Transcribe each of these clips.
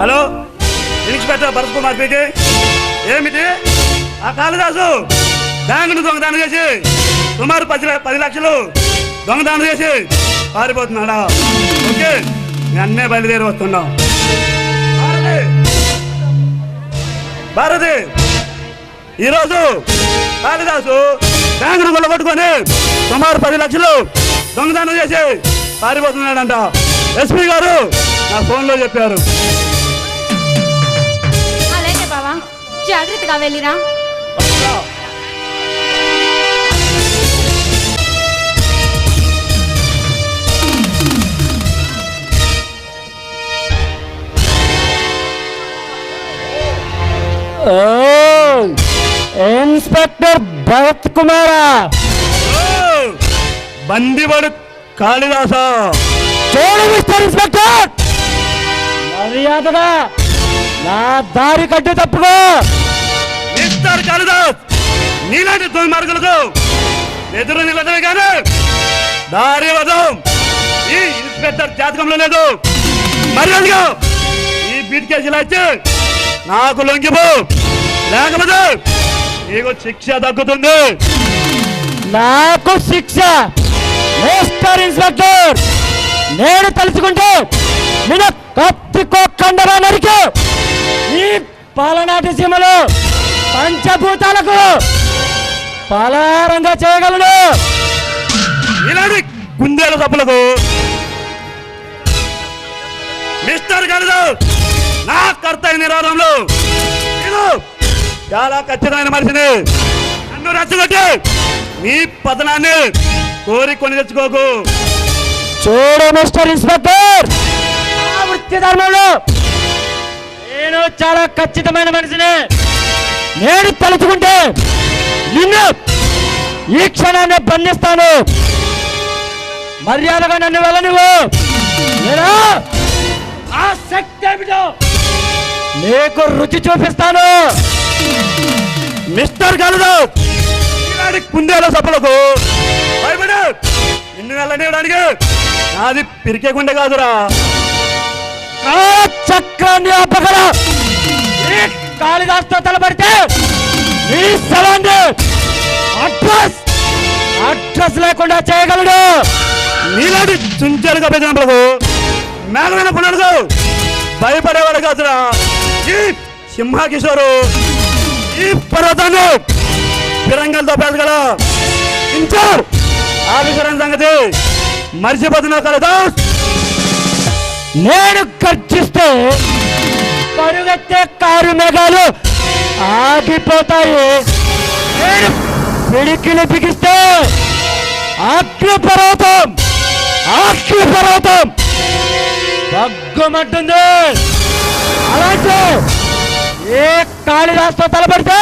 Hello inspector Bharat Kumar పీకి. ఏమిటి? ఆ కాళిదాసు బ్యాంకును దొంగదానం చేసి సుమారు పది పది లక్షలు దొంగదానం చేసి పారిపోతున్నాడా? ఓకే నేను అన్నే బయలుదేరి వస్తున్నాం. భారతి! భారతి! ఈరోజు కాళిదాసు బ్యాంకును కొల్లగొట్టుకొని సుమారు పది లక్షలు దొంగదానం చేసి పారిపోతున్నాడంట. ఎస్పీ గారు నా ఫోన్లో చెప్పారు. జాగ్రత్తగా వెళ్ళిరా. ఇన్స్పెక్టర్ భరత్ కుమారా! ఓ! బందిబడు కాళిదాస! చూడు మిస్టర్ ఇన్స్పెక్టర్! మర్యాదగా! నా దారి కట్టు తప్పుకో కాళిదాస్ నీలాంటి దుర్మార్గులకు ఎదురు నిలదమే కానీ దారి వదం. ఈ ఇన్స్పెక్టర్ జాతకంలో లేదు. మర్యాదగా ఈ బీట్ కేసు ఇలా ఇచ్చి నాకు లొంగిపో. లేకపోతే నీకు శిక్ష దక్కుతుంది నాకు శిక్ష. మిస్టర్ ఇన్స్పెక్టర్ నేను తలుచుకుంటే నేను కత్తికోకండగా నరికి ఈ పాలనాటి సీమలో పంచభూతాలకు పలారంగా చేయగలను. ఇలాంటి కుందేల సప్పులకు మిస్టర్ కాళిదాస్ నా కర్తవ్య నిర్వహణలో నేను చాలా ఖచ్చితమైన మనిషిని. నన్ను రెచ్చగొట్టి నీ పతనాన్ని కోరి కొని తెచ్చుకోకు. చూడు మిస్టర్ ఇన్స్పెక్టర్. ఆ ధర్మంలో నేను చాలా ఖచ్చితమైన మనిషిని. నేను తలుచుకుంటే నిన్ను ఈ క్షణాన్ని బంధిస్తాను. మర్యాదగా నన్ను వెళ్ళనివ్వు. నేను ఆ శక్తి ఏమిటో నీకు రుచి చూపిస్తాను. మిస్టర్ కాళిదాస్ కుందేలా కుందేల సప్పులకు భయపడు నిన్ను వెళ్ళనివ్వడానికి నాది పిరికే గుండె కాదురా. చక్రాన్ని ఆపగల కాళిదాస్తో తలపడితే ఈ స్థలాన్ని అడ్రస్ అడ్రస్ లేకుండా చేయగలడు. నీలాంటి చుంచెలుగా పెద్దలకు మేఘమైన పునరుకు భయపడేవాడు కాదురా. ఈ సింహకిషోరు ఈ పర్వతాన్ని ఫిరంగంతో పేదగల ఇన్ఛార్ ఆఫీసర్ సంగతి మర్చిపోతున్నా కదా నేను ఖర్చిస్తే పరుగెత్తే కారు మేఘాలు ఆగిపోతాయి. నేను పిడికిలు బిగిస్తే అగ్నిపర్వతం అగ్నిపర్వతం అగ్ని అలాంటి ఏ కాళిదాస్తో తలపడితే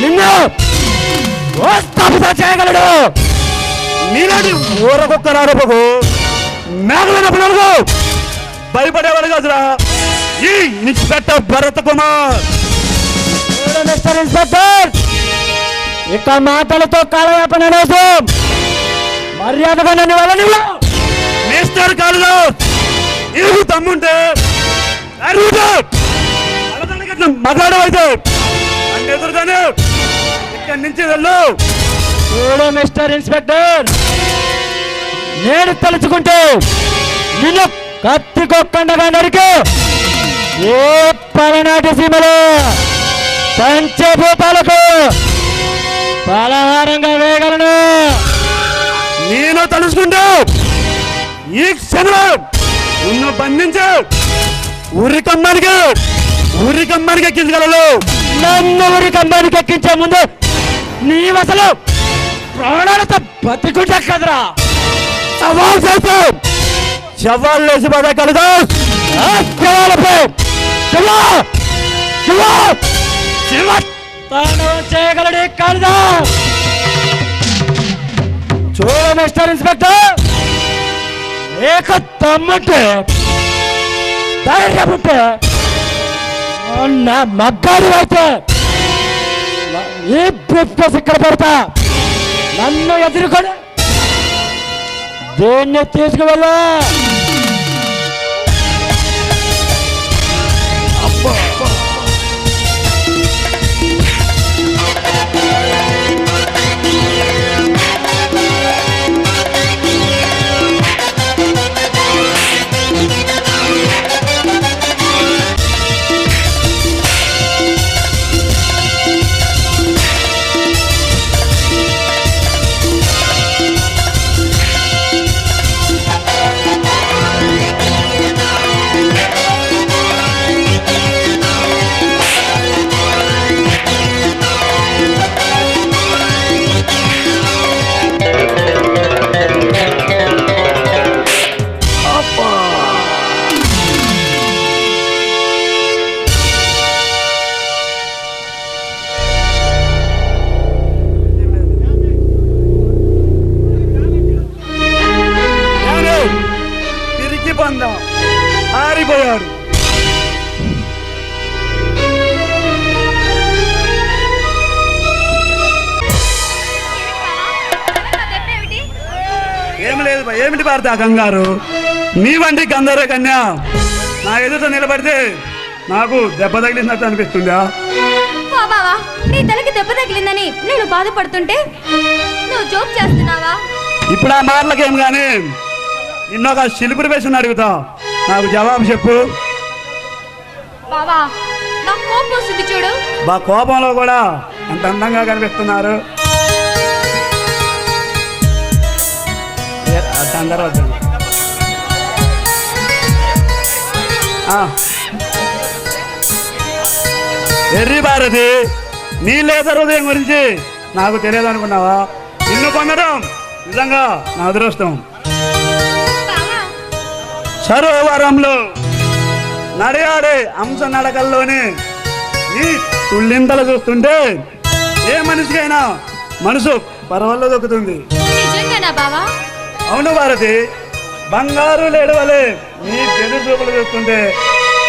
నిన్ను స్థాపిత చేయగలడు. నీలాంటి ఊరకొక్క రాడపకు మేఘమైన పునరుకు భయపడేవాడు కాదురా. ఈ inspector Bharat Kumar. Mister inspector ఇక మాటలతో కాలయాపన లేదు మర్యాదగా నన్ను మిస్టర్ నీకు తమ్ముంటే ఎదురుగానే ఇక్కడి నుంచి వెళ్ళు. చూడు మిస్టర్ ఇన్స్పెక్టర్ నేను తలుచుకుంటే నిన్ను కత్తి కొక్కండగా నరికి ఏ పలనాటి సీమలో పంచభూతాలకు పలహారంగా వేయగలను. నేను తలుచుకుంటా ఈ క్షణం నిన్ను బంధించు ఉరికమ్మానికి ఉరికమ్మానికి ఎక్కించగలరు నన్ను ఊరి కంబానికి ఎక్కించే ముందు నీ అసలు ప్రాణాలతో బతికుంటా కదరా. సవాల్ చేస్తూ. సవాల్ లేచి పడే శవాలపై శివ. శివ. శివ. తాండవం చేయగలడే కాదా చూడ మిస్టర్ ఇన్స్పెక్టర్. ఏక తమ్ముంటే ధైర్యం ఉంటే నా మగ్గాడు అయితే ఈ బ్రీఫ్ ఇక్కడ పెడతా. నన్ను ఎదుర్కొని దేన్ని తీసుకువెళ్ళా. ఏమిటి భారత ఆ కంగారు? నీ వంటి గంధర్వ కన్యా నా ఎదుట నిలబడితే నాకు దెబ్బ తగిలినట్టు అనిపిస్తుందా? బావా నీ తలకి దెబ్బ తగిలిందని నేను బాధపడుతుంటే నువ్వు జోక్ చేస్తున్నావా? ఇప్పుడు ఆ మాటలకేం కానీ నిన్నొక శిల్పురి వేసిన అడుగుతా. నాకు జవాబు చెప్పు. బావా నా కోపం వస్తుంది చూడు. మా కోపంలో కూడా ఎంత అందంగా కనిపిస్తున్నారు. దాని ఆ. ఎర్రి భారతి నీ లేత హృదయం గురించి నాకు తెలియదు అనుకున్నావా నిన్ను పొందడం నిజంగా నా అదృష్టం. సరోవరంలో నడియాడే అంశ నడకల్లోని నీ తుళ్ళింతలు చూస్తుంటే ఏ మనిషికైనా మనసు పరవల్లో దొక్కుతుంది. నిజంగానా బావా? అవును భారతి. బంగారు లేడవలే నీ పెను చూపులు చూస్తుంటే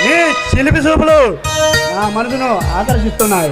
నీ చిలిపి చూపులు నా మనసును ఆకర్షిస్తున్నాయి.